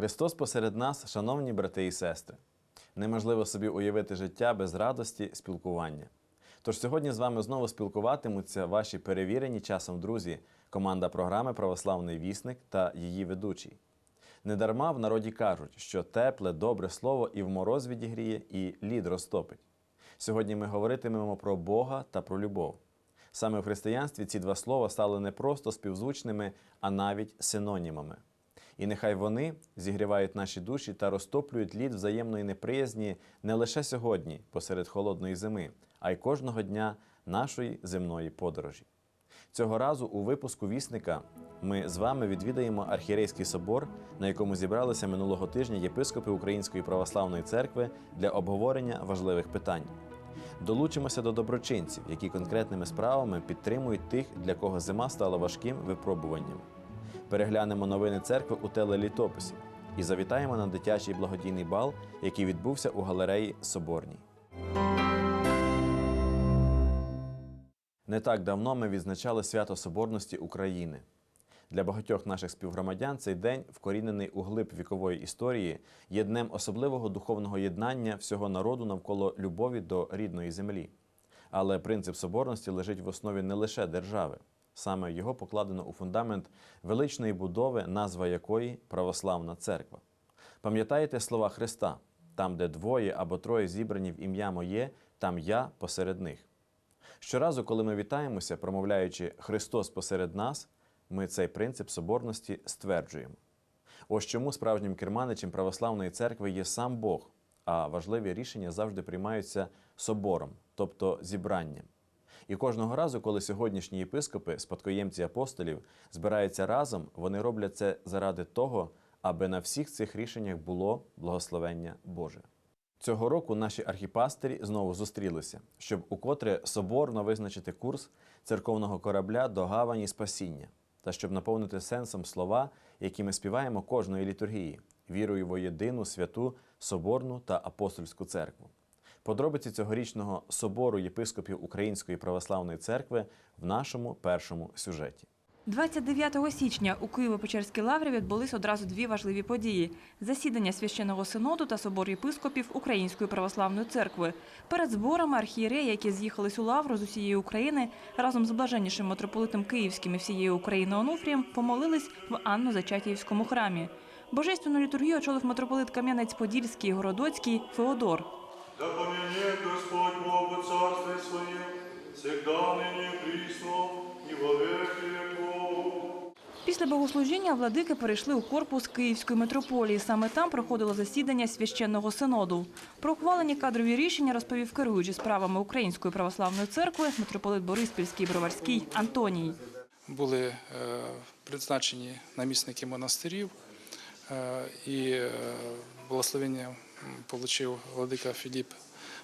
Христос посеред нас, шановні брати і сестри. Неможливо собі уявити життя без радості спілкування. Тож сьогодні з вами знову спілкуватимуться ваші перевірені часом друзі, команда програми Православний вісник та її ведучий. Недарма в народі кажуть, що тепле, добре слово і в мороз відігріє, і лід розтопить. Сьогодні ми говоритимемо про Бога та про любов. Саме в християнстві ці два слова стали не просто співзвучними, а навіть синонімами. І нехай вони зігрівають наші душі та розтоплюють лід взаємної неприязні не лише сьогодні, посеред холодної зими, а й кожного дня нашої земної подорожі. Цього разу у випуску вісника ми з вами відвідаємо архієрейський собор, на якому зібралися минулого тижня єпископи Української православної церкви для обговорення важливих питань. Долучимося до доброчинців, які конкретними справами підтримують тих, для кого зима стала важким випробуванням. Переглянемо новини церкви у телелітописі і завітаємо на дитячий благодійний бал, який відбувся у галереї Соборній. Не так давно ми відзначали свято Соборності України. Для багатьох наших співгромадян цей день, вкорінений у глиб вікової історії, є днем особливого духовного єднання всього народу навколо любові до рідної землі. Але принцип соборності лежить в основі не лише держави. Саме його покладено у фундамент величної будови, назва якої православна церква. Пам'ятаєте слова Христа: там, де двоє або троє зібрані в ім'я моє, там я посеред них. Щоразу, коли ми вітаємося, промовляючи Христос посеред нас, ми цей принцип соборності стверджуємо. Ось чому справжнім керманичем православної церкви є сам Бог, а важливі рішення завжди приймаються собором, тобто зібранням. І кожного разу, коли сьогоднішні єпископи, спадкоємці апостолів, збираються разом, вони роблять це заради того, аби на всіх цих рішеннях було благословення Боже. Цього року наші архіпастирі знову зустрілися, щоб укотре соборно визначити курс церковного корабля до гавані спасіння, та щоб наповнити сенсом слова, які ми співаємо кожної літургії, вірою в єдину святу соборну та апостольську церкву. Подробиці цьогорічного собору єпископів Української православної церкви в нашому першому сюжеті. 29 січня у Києво-Печерській лаврі відбулись одразу дві важливі події: засідання священного синоду та собор єпископів Української православної церкви. Перед зборами архієреї, які з'їхались у лавру з усієї України, разом з блаженнішим митрополитом Київським і всієї України Онуфрієм помолились в Анно-Зачатіївському храмі. Божественну літургію очолив митрополит Кам'янець-Подільський Городоцький Феодор. Да поменет Господь Бог во Царстве Своем, всегда ныне присно, и во веки веков. Після богослужіння владики перейшли у корпус Київської митрополії. Саме там проходило засідання священного синоду. Про ухвалені кадрові рішення розповів керуючий справами Української православної церкви митрополит Бориспільський Броварський Антоній. були е, призначені намісники монастирів, е, і е, благословення отримав владика Філіп,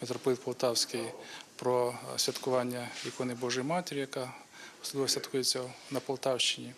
митрополит Полтавський, про святкування ікони Божої Матері, яка особливо святкується на Полтавщині.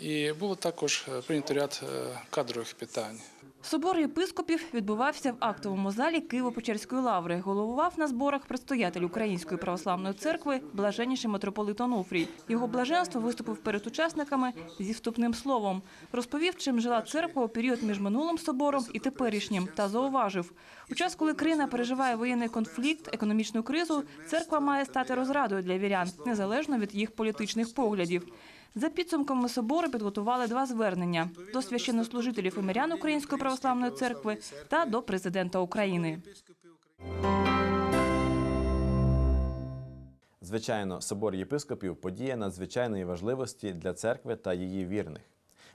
І було також е, прийнято ряд е, кадрових питань. Собор єпископів відбувався в актовому залі Києво-Печерської лаври. Головував на зборах предстоятель Української православної церкви блаженніший митрополит Онуфрій. Його блаженство виступив перед учасниками зі вступним словом. Розповів, чим жила церква у період між минулим собором і теперішнім, та зауважив. У час, коли країна переживає воєнний конфлікт, економічну кризу, церква має стати розрадою для вірян, незалежно від їх політичних поглядів. За підсумками собору підготували два звернення до священнослужителів і мирян Української православної церкви та до президента України. Звичайно, собор єпископів подія надзвичайної важливості для церкви та її вірних.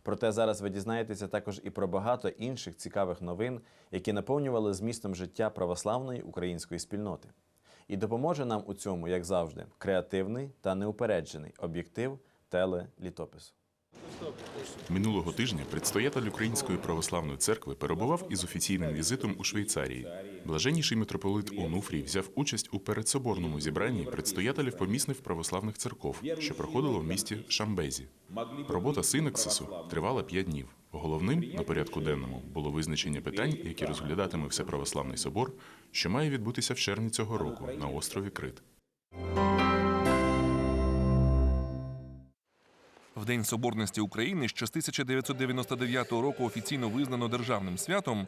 Проте зараз ви дізнаєтеся також і про багато інших цікавих новин, які наповнювали змістом життя православної української спільноти. І допоможе нам у цьому, як завжди, креативний та неупереджений об'єктив телелітопису. Минулого тижня предстоятель Української православної церкви перебував із офіційним візитом у Швейцарії. Блаженніший митрополит Онуфрій взяв участь у передсоборному зібранні предстоятелів помісних православних церков, що проходило в місті Шамбезі. Робота синексису тривала п'ять днів. Головним на порядку денному було визначення питань, які розглядатиме Всеправославний собор, що має відбутися в червні цього року на острові Крит. В День Соборності України, що з 1999 року офіційно визнано державним святом,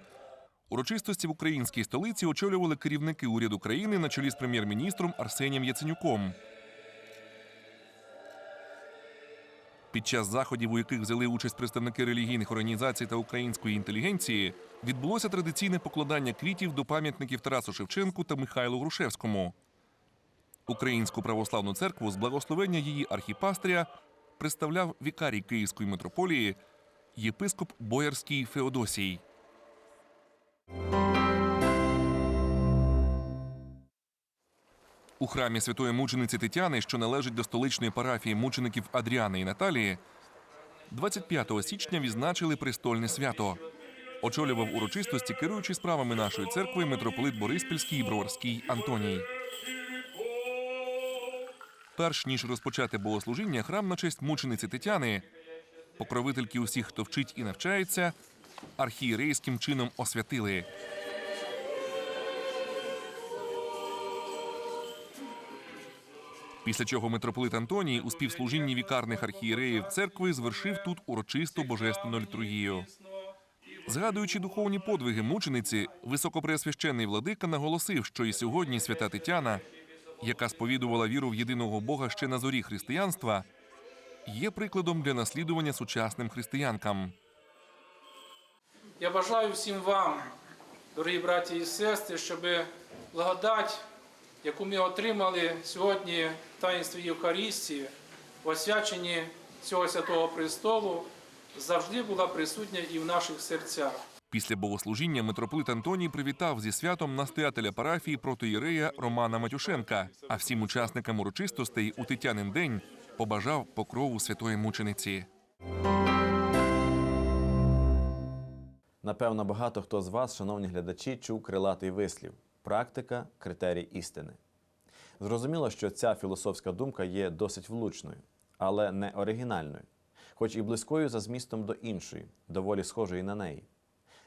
урочистості в українській столиці очолювали керівники уряду країни на чолі з прем'єр-міністром Арсенієм Яценюком. Під час заходів, у яких взяли участь представники релігійних організацій та української інтелігенції, відбулося традиційне покладання квітів до пам'ятників Тарасу Шевченку та Михайлу Грушевському. Українську православну церкву з благословення її архіпастрія представляв вікарій Київської митрополії єпископ Боярський Феодосій. У храмі святої мучениці Тетяни, що належить до столичної парафії мучеників Адріани і Наталії, 25 січня відзначили престольне свято. Очолював урочистості, керуючи справами нашої церкви, митрополит Бориспільський і Броварський Антоній. Перш ніж розпочати богослужіння, храм на честь мучениці Тетяни, покровительки усіх, хто вчить і навчається, архієрейським чином освятили. Після чого митрополит Антоній у співслужінні вікарних архієреїв церкви звершив тут урочисту божественну літургію. Згадуючи духовні подвиги мучениці, високопреосвященний владика наголосив, що і сьогодні свята Тетяна, яка сповідувала віру в єдиного Бога ще на зорі християнства, є прикладом для наслідування сучасним християнкам. Я бажаю всім вам, дорогі браті і сестри, щоб благодать, яку ми отримали сьогодні в таїнстві Євхаристії, в освяченні цього святого престолу, завжди була присутня і в наших серцях. Після богослужіння митрополит Антоній привітав зі святом настоятеля парафії протоєрея Романа Матюшенка, а всім учасникам урочистостей у Тетянин день побажав покрову святої мучениці. Напевно, багато хто з вас, шановні глядачі, чув крилатий вислів практика критерій істини. Зрозуміло, що ця філософська думка є досить влучною, але не оригінальною, хоч і близькою за змістом до іншої, доволі схожої на неї.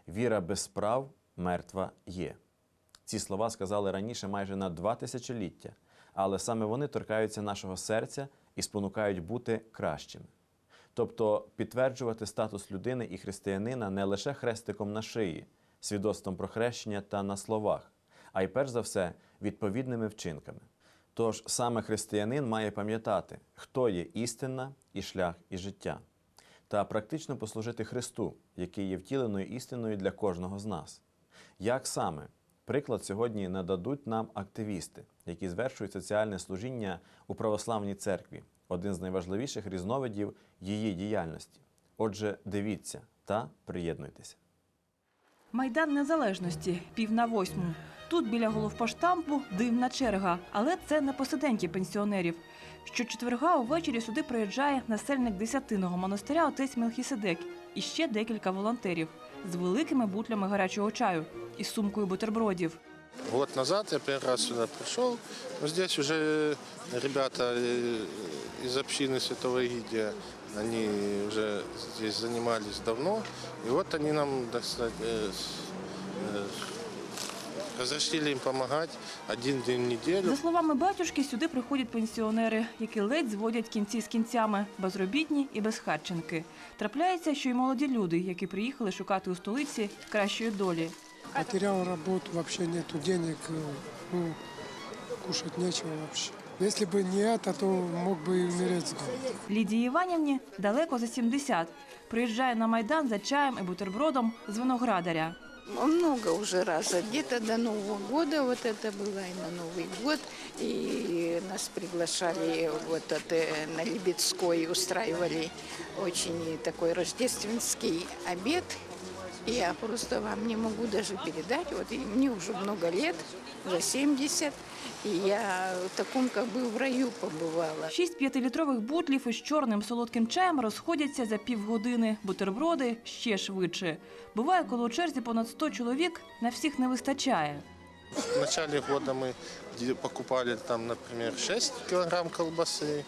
Віра без справ мертва є. Ці слова сказали раніше майже на два тисячоліття, але саме вони торкаються нашого серця і спонукають бути кращими. Тобто підтверджувати статус людини і християнина не лише хрестиком на шиї, свідоцтвом про хрещення та на словах, а й перш за все відповідними вчинками. Тож саме християнин має пам'ятати, хто є істина і шлях і життя, та практично послужити Христу, який є втіленою істиною для кожного з нас. Як саме приклад сьогодні нададуть нам активісти, які звершують соціальне служіння у православній церкві, один з найважливіших різновидів її діяльності. Отже, дивіться та приєднуйтеся. Майдан Незалежності, пів на восьму. Тут біля головпоштампу дивна черга, але це не посиденьки пенсіонерів. Щочетверга увечері сюди приїжджає насельник десятиного монастиря отець Мелхіседек і ще декілька волонтерів з великими бутлями гарячого чаю і сумкою бутербродів. Год назад я первый раз сюда пришел. Но здесь уже ребята э, из общины Святого Игидия, они уже здесь занимались давно. И вот они нам, так сказать, э, с- э, разрешили им помогать один день в неделю. За словами батюшки, сюди приходять пенсіонери, які ледь зводять кінці з кінцями, безробітні і безхатченки. Трапляється, що й молоді люди, які приїхали шукати у столиці кращої долі. Потерял работу, вообще нету денег, э, ну, кушать нечего вообще. Если бы не это, то мог бы и умереть с голоду. Лідії Іванівні далеко за 70. Приїжджає на майдан за чаєм і бутербродом з виноградаря. Много уже раз. Где-то до Нового года вот это было и на Новый год. И нас приглашали вот это на Лебедской, устраивали очень такой рождественский обед. И я просто вам не могу даже передать. Вот и мне уже много лет, за 70. Я в такому как бы в раю побувала. Шість п'ятилітрових бутлів із чорним солодким чаєм розходяться за півгодини. Бутерброди ще швидше. Буває, коли у черзі понад 100 чоловік, на всіх не вистачає. В начале года мы де- покупали там, например, 6 килограмм колбасы,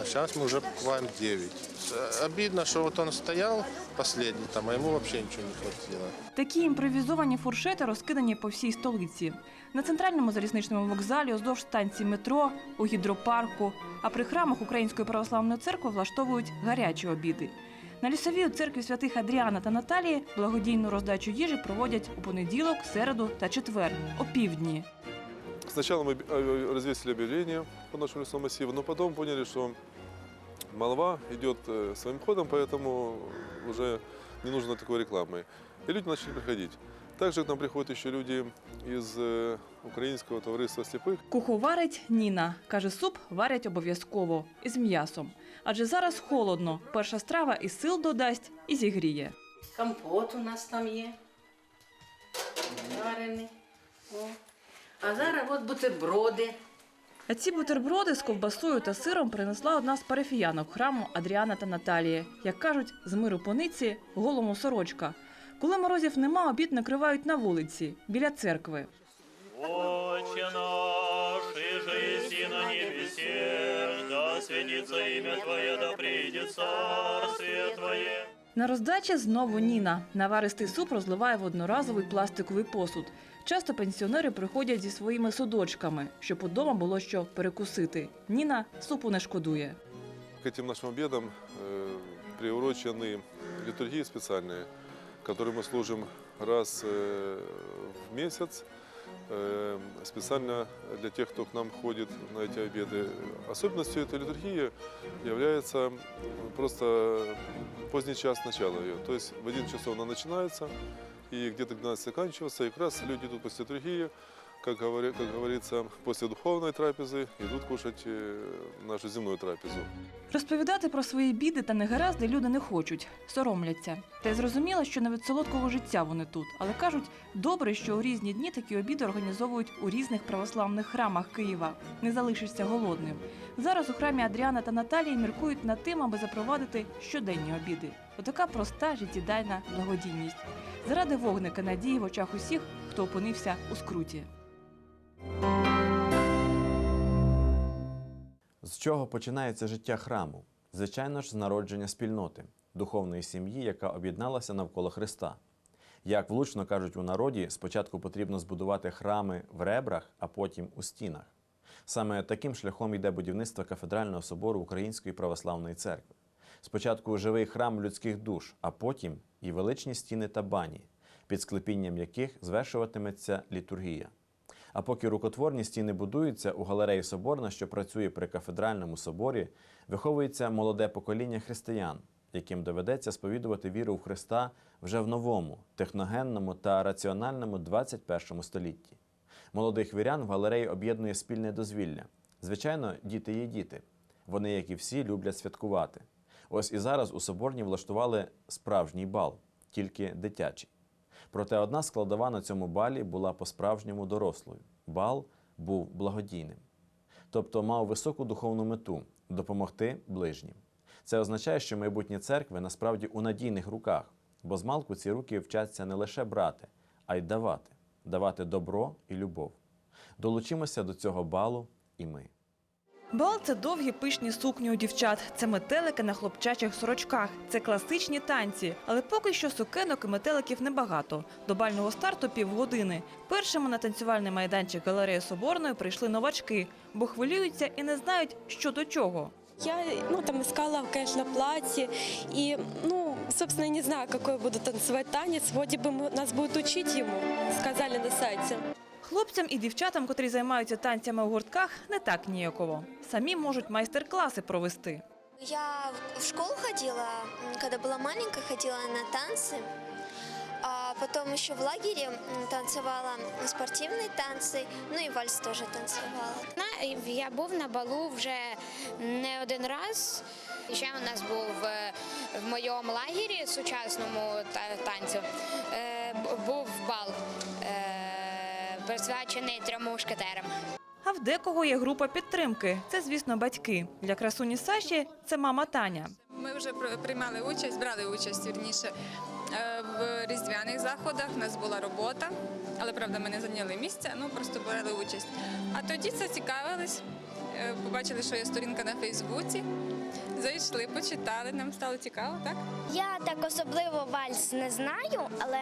а сейчас мы уже покупаем 9. Э, Обидно, что вот он стоял последний там, а ему вообще ничего не хватило. Такі імпровізовані фуршети розкидані по всій столиці. На центральному залізничному вокзалі, уздовж станції метро, у гідропарку. А при храмах Української православної церкви влаштовують гарячі обіди. На лісовій у церкві святих Адріана та Наталії благодійну роздачу їжі проводять у понеділок, середу та четвер о півдні. Сначала мы э, развесили объявление по нашему лесному массиву, но потом поняли, что молва идет э, своим ходом, поэтому уже не нужно такой рекламы. И люди начали приходить. Также к нам приходят еще люди из э, Украинского товариства слепых. Куховарить Ніна. Каже, суп варять обов'язково із м'ясом. Адже зараз холодно. Перша страва і сил додасть, і зігріє. Компот у нас там є. Варений. О. А зараз от бутерброди. А ці бутерброди з ковбасою та сиром принесла одна з парафіянок храму Адріана та Наталії. Як кажуть, з миру пониці голому сорочка. Коли морозів нема, обід накривають на вулиці, біля церкви. Отче наш, и же еси на небесе, да святится имя Твое, да придет царствие Твое. На роздачі знову Ніна. Наваристий суп розливає в одноразовий пластиковий посуд. Часто пенсіонери приходять зі своїми судочками, щоб удома було що перекусити. Ніна супу не шкодує. К этим нашим обедам э, приурочены литургии специальные, которые мы служим раз э, в месяц, э, специально для тех, кто к нам ходит на эти обеды. Особенностью этой литургии является просто поздний час начала ее. То есть в 11 часов она начинается и где-то к 12 заканчивается. И как раз люди идут после литургии, как, говоря- как говорится, после духовной трапезы идут кушать э, нашу земную трапезу. Розповідати про свої біди та негаразди люди не хочуть, соромляться. Та й зрозуміло, що не від солодкого життя вони тут, але кажуть, добре, що у різні дні такі обіди організовують у різних православних храмах Києва. Не залишишся голодним. Зараз у храмі Адріана та Наталії міркують над тим, аби запровадити щоденні обіди. Отака проста життєдайна благодійність. Заради вогника надії в очах усіх, хто опинився у скруті. З чого починається життя храму? Звичайно ж, з народження спільноти, духовної сім'ї, яка об'єдналася навколо Христа. Як влучно кажуть у народі, спочатку потрібно збудувати храми в ребрах, а потім у стінах. Саме таким шляхом йде будівництво кафедрального собору Української православної церкви. Спочатку живий храм людських душ, а потім і величні стіни та бані, під склепінням яких звершуватиметься літургія. А поки рукотворні стіни будуються, у галереї Соборна, що працює при кафедральному соборі, виховується молоде покоління християн, яким доведеться сповідувати віру в Христа вже в новому, техногенному та раціональному 21 столітті. Молодих вірян в галереї об'єднує спільне дозвілля. Звичайно, діти є діти. Вони, як і всі, люблять святкувати. Ось і зараз у Соборні влаштували справжній бал, тільки дитячий. Проте одна складова на цьому балі була по-справжньому дорослою. Бал був благодійним. Тобто мав високу духовну мету допомогти ближнім. Це означає, що майбутні церкви насправді у надійних руках, бо змалку ці руки вчаться не лише брати, а й давати, давати добро і любов. Долучимося до цього балу і ми. Бал це довгі пишні сукні у дівчат, це метелики на хлопчачих сорочках, це класичні танці. Але поки що сукенок і метеликів небагато. До бального старту півгодини. Першими на танцювальний майданчик галереї Соборної прийшли новачки, бо хвилюються і не знають, що до чого. Я, ну, там искала, конечно, платье. И, ну, собственно, не знаю, какой буду танцевать танец. Вроде бы нас будут учить ему, сказали на сайте. Хлопцям і дівчатам, котрі займаються танцями у гуртках, не так ніяково. Самі можуть майстер-класи провести. Я в- в школу ходила, м, когда была маленькая, ходила на танцы. А потом еще в лагере м, танцевала спортивные танцы, ну и вальс тоже танцевала. Я був на балу вже не один раз. Ще у нас був е, в моєму лагері сучасному та- танцю. е, б- Був бал е, присвячений трьом мушкетерам. А в декого є група підтримки. Це, звісно, батьки. Для красуні Саші це мама Таня. Ми вже приймали участь, брали участь вірніше е, в різдвяних заходах. У нас була робота, але правда ми не зайняли місця, ну просто брали участь. А тоді це цікавились, е, побачили, що є сторінка на Фейсбуці. Зайшли, почитали, нам стало цікаво, так? Я так особливо вальс не знаю, але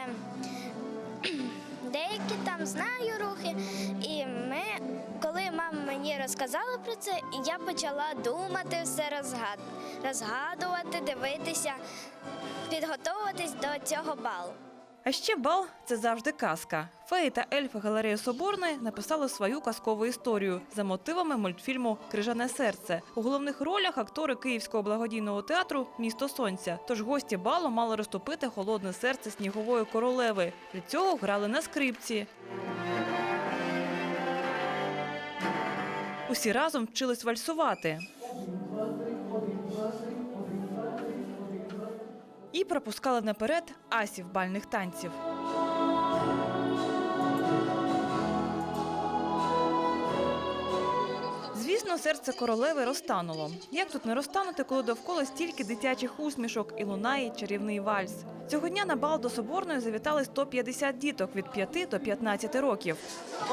деякі там знаю рухи. І ми, коли мама мені розказала про це, я почала думати все розгад... розгадувати, дивитися, підготовуватись до цього балу. А ще бал це завжди казка. Феї та ельфи галереї Соборної написали свою казкову історію за мотивами мультфільму Крижане серце. У головних ролях актори Київського благодійного театру Місто Сонця. Тож гості балу мали розтопити холодне серце снігової королеви. Для цього грали на скрипці. Усі разом вчились вальсувати. І пропускали наперед асів бальних танців. Звісно, серце королеви розтануло. Як тут не розтанути, коли довкола стільки дитячих усмішок і лунає чарівний вальс? Цього дня на бал до Соборної завітали 150 діток від 5 до 15 років.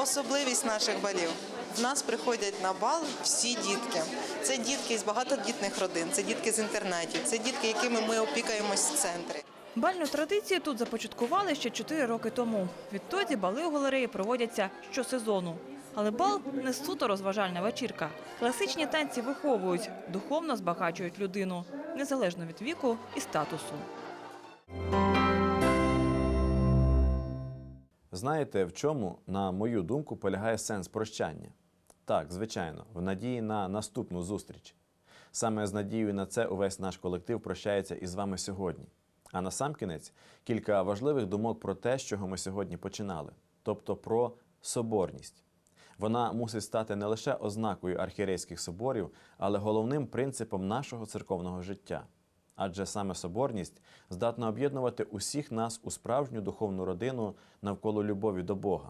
Особливість наших балів. В нас приходять на бал всі дітки. Це дітки з багатодітних родин, це дітки з інтернатів, це дітки, якими ми опікаємось в центрі. Бальну традицію тут започаткували ще 4 роки тому. Відтоді бали у галереї проводяться щосезону. Але бал не суто розважальна вечірка. Класичні танці виховують, духовно збагачують людину, незалежно від віку і статусу. Знаєте, в чому, на мою думку, полягає сенс прощання? Так, звичайно, в надії на наступну зустріч. Саме з надією на це увесь наш колектив прощається із вами сьогодні. А насамкінець кілька важливих думок про те, з чого ми сьогодні починали, тобто про соборність. Вона мусить стати не лише ознакою архієрейських соборів, але головним принципом нашого церковного життя. Адже саме соборність здатна об'єднувати усіх нас у справжню духовну родину навколо любові до Бога.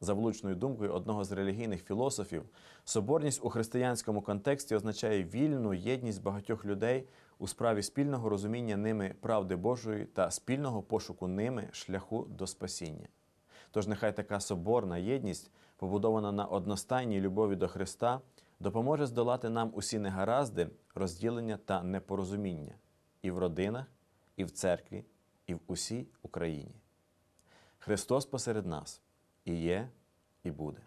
За влучною думкою одного з релігійних філософів, соборність у християнському контексті означає вільну єдність багатьох людей у справі спільного розуміння ними правди Божої та спільного пошуку ними шляху до спасіння. Тож нехай така соборна єдність, побудована на одностайній любові до Христа, допоможе здолати нам усі негаразди, розділення та непорозуміння і в родинах, і в церкві, і в усій Україні. Христос посеред нас і є, і буде.